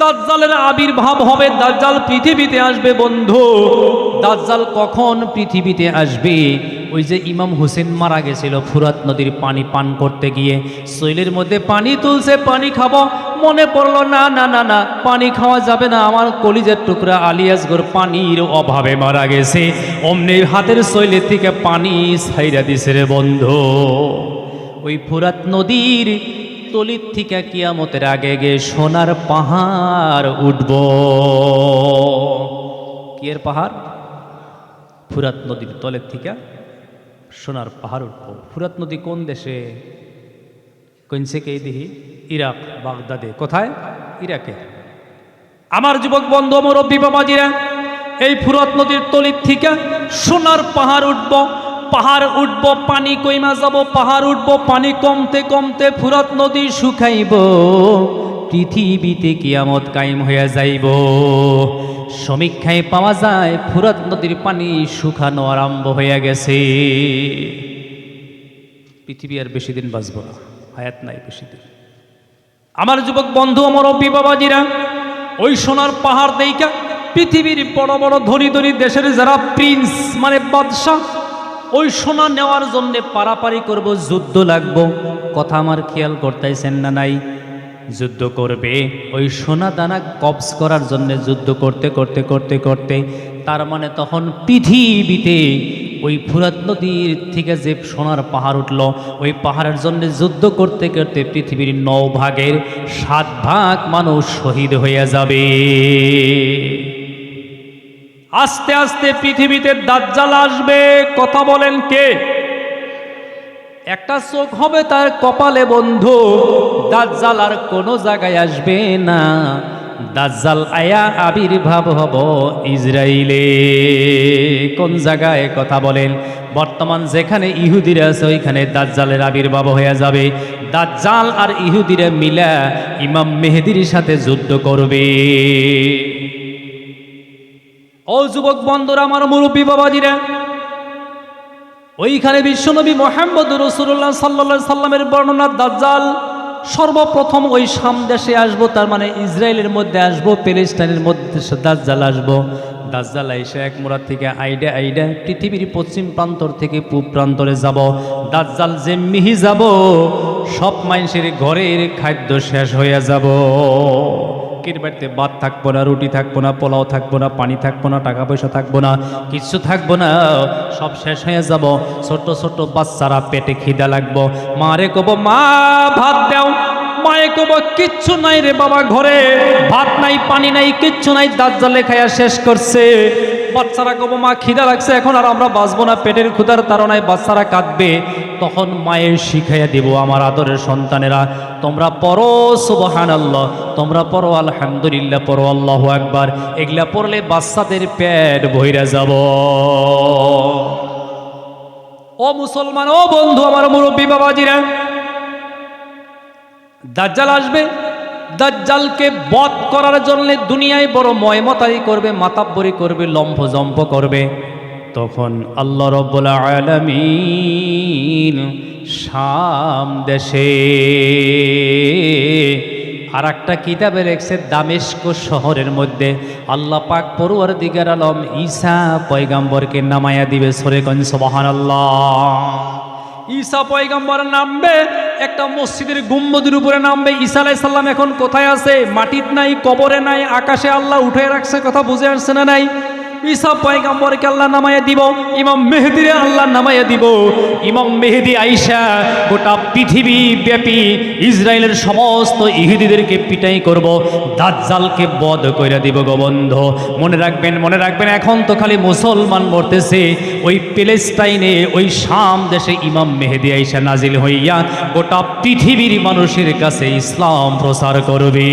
দাজ্জালের আবির্ভাব হবে, দাজ্জাল পৃথিবীতে আসবে বন্ধু। দাজ্জাল কখন পৃথিবীতে আসবে? ওই যে ইমাম হোসেন মারা গেছিল ফুরাত নদীর পানি পান করতে গিয়ে। শৈলের মধ্যে পানি তুলছে, পানি খাব। মনে পড়ল, না না না না, পানি খাওয়া যাবে না। আমার কলিজের টুকরা আলিয়াসগর পানির অভাবে মারা গেছে। অমনি হাতের শৈলের থেকে পানি ছাইরা দিছে রে বন্ধু। ওই ফুরাত নদীর তলির থেকে কিয়ামতের আগে গে সোনার পাহাড় উঠব। কিয়ের পাহাড়? ফুরাত নদীর তলের থেকে সোনার পাহাড় উঠব। ফুরাত নদী কোন দেশে? কইনসেকে দিহি? ইরাক, বাগদাদে। কোথায়? ইরাকে। আমার যুবক বন্ধু আমার বাবাজিরা, এই ফুরত নদীর তলির থেকে সোনার পাহাড় উঠব। পাহাড় উঠব, পানি কইমা যাব, পাহাড় উঠব, পানি কমতে কমতে ফুরত নদী শুকাইব। পৃথিবীতে কিয়ামত কায়েম হইয়া যাইব। সমীক্ষায় পাওয়া যায়, ফুরত নদীর পানি শুকানো আরম্ভ হইয়া গেছে। পৃথিবী আর বেশি দিন বাঁচব না, হায়াত নাই বেশি দিন। আমার যুবক বন্ধু, আমার অভিবাবাজিরা ওই সোনার পাহাড় দেইকা, পৃথিবীর বড় বড় ধনী ধনী দেশের যারা প্রিন্স মানে বাদশাহ ওই সোনা নেওয়ার জন্য পারাপারি করব, যুদ্ধ লাগব। কথা আমার খেয়াল করতেছেন না নাই? যুদ্ধ করবে। ওই সোনা দানা কবজ করার জন্য যুদ্ধ করতে করতে করতে করতে, তার মানে তখন পৃথিবীতে ওই ফুরাত নদীর থেকে যে সোনার পাহাড় উঠল, ওই পাহাড়ের জন্য যুদ্ধ করতে করতে পৃথিবীর নৌ ভাগের সাত ভাগ মানুষ শহীদ হয়ে যাবে। আস্তে আস্তে পৃথিবীতে দাজ্জাল আসবে। কথা বলেন কে? একটা চোখ হবে তার কপালে বন্ধু। দাজ্জাল আর কোনো জায়গায় আসবে না। দাজ্জাল আয়া আবির্ভাব হব ইসরায়েলে কোন জায়গায়? কথা বলেন। বর্তমান যেখানে ইহুদিরা আছে, ওইখানে দাজ্জালের আবির্ভাব হয়ে যাবে। দাজ্জাল আর ইহুদিরা মিলা ইমাম মেহেদির সাথে যুদ্ধ করবে। ও যুবক বন্ধুরা, আমার মুরব্বী বাবাজিরা, ওইখানে বিশ্বনবী মোহাম্মদ রসুল্লাহ সাল্লা সাল্লামের বর্ণনা দাজ্জাল, সর্বপ্রথম ওই সাম দেশে আসব, তার মানে ইসরায়েলের মধ্যে আসব প্যালেস্টাইনের মধ্যে দাজ্জাল আসব। দাজ্জাল এসে এক মোড়ার থেকে আইডে, আইডা, পৃথিবীর পশ্চিম প্রান্তর থেকে পূব প্রান্তরে যাব। দাজ্জাল যে মিহি যাব, সব মানুষের ঘরের খাদ্য শেষ হয়ে যাব। কের বাড়িতে ভাত থাকব না, রুটি থাকব না, পোলাও থাকব না, পানি থাকব না টাকা পয়সা থাকব না কিছু থাকব না, সব শেষ হয়ে যাব। ছোট ছোট বাচ্চারা পেটে খিদা লাগবো। মা রে কব, মা, ভাত দাও। মায়ে কব, কিচ্ছু নাই রে বাবা ঘরে, ভাত নাই, পানি নাই, কিচ্ছু নাই। দাঁত জালে খাইয়া শেষ করছে। বাচ্চারা কব, মা, খিদা লাগছে, এখন আর আমরা বাঁচবো না। পেটের ক্ষুধার তারনায় বাচ্চারা কাঁদবে। তখন মায়ের শিখাইয়া দিব, আমার আদরের সন্তানেরা, তোমরা পড়ো সুবহান আল্লাহ তোমরা পড়ো, আলহামদুলিল্লাহ, পড়ো, আল্লাহ একবার এগুলা পড়লে বাচ্চাদের পেট ভইরা যাব। ও মুসলমান, ও বন্ধু, আমার মুরব্বী, বাবাজিরা, দাজ্জাল আসবে? দাজ্জালকে বধ করার জন্য দুনিয়ায় বড় ময়মতাই করবে, মাতাব্বরি করবে লম্ফ জম্প করবে। তখন আল্লাহ রব্বুল আলামিন শাম দেশে আর একটা কিতাবে লেখছে, দামেস্ক শহরের মধ্যে। আল্লাহ পাক পড়ুয়ার দিগার আলম ঈসা পয়গাম্বরকে নামায়া দিবে, সরেগঞ্জ সবহান আল্লাহ ঈসা পয়গাম্বর নামবে, একটা মসজিদের গুম্বদের উপরে নামবে, ঈসা আলাই সাল্লাম এখন কোথায় আছে? মাটিত নাই, কবরে নাই, আকাশে আল্লাহ উঠে রাখছে, কথা বুঝে আসছে না নাই? ঈসা পয়গাম্বরকে আল্লাহ নামাইয়া দিব, ইমাম মেহেদিরে আল্লাহ নামাইয়া দিব। ইমাম মেহেদি আইসা গোটা পৃথিবী ব্যাপী ইসরায়েলের সমস্ত ইহুদিদেরকে পিটাই করব, দাজ্জালকে বধ কইরা দিব গোবন্ধ মনে রাখবেন মনে রাখবেন, এখন তো খালি মুসলমান মরতেছে। ওই প্যালেস্টাইনে, ওই শাম দেশে ইমাম মেহেদি আইসা নাজিল হইয়া গোটা পৃথিবীর মানুষের কাছে ইসলাম প্রচার করবে।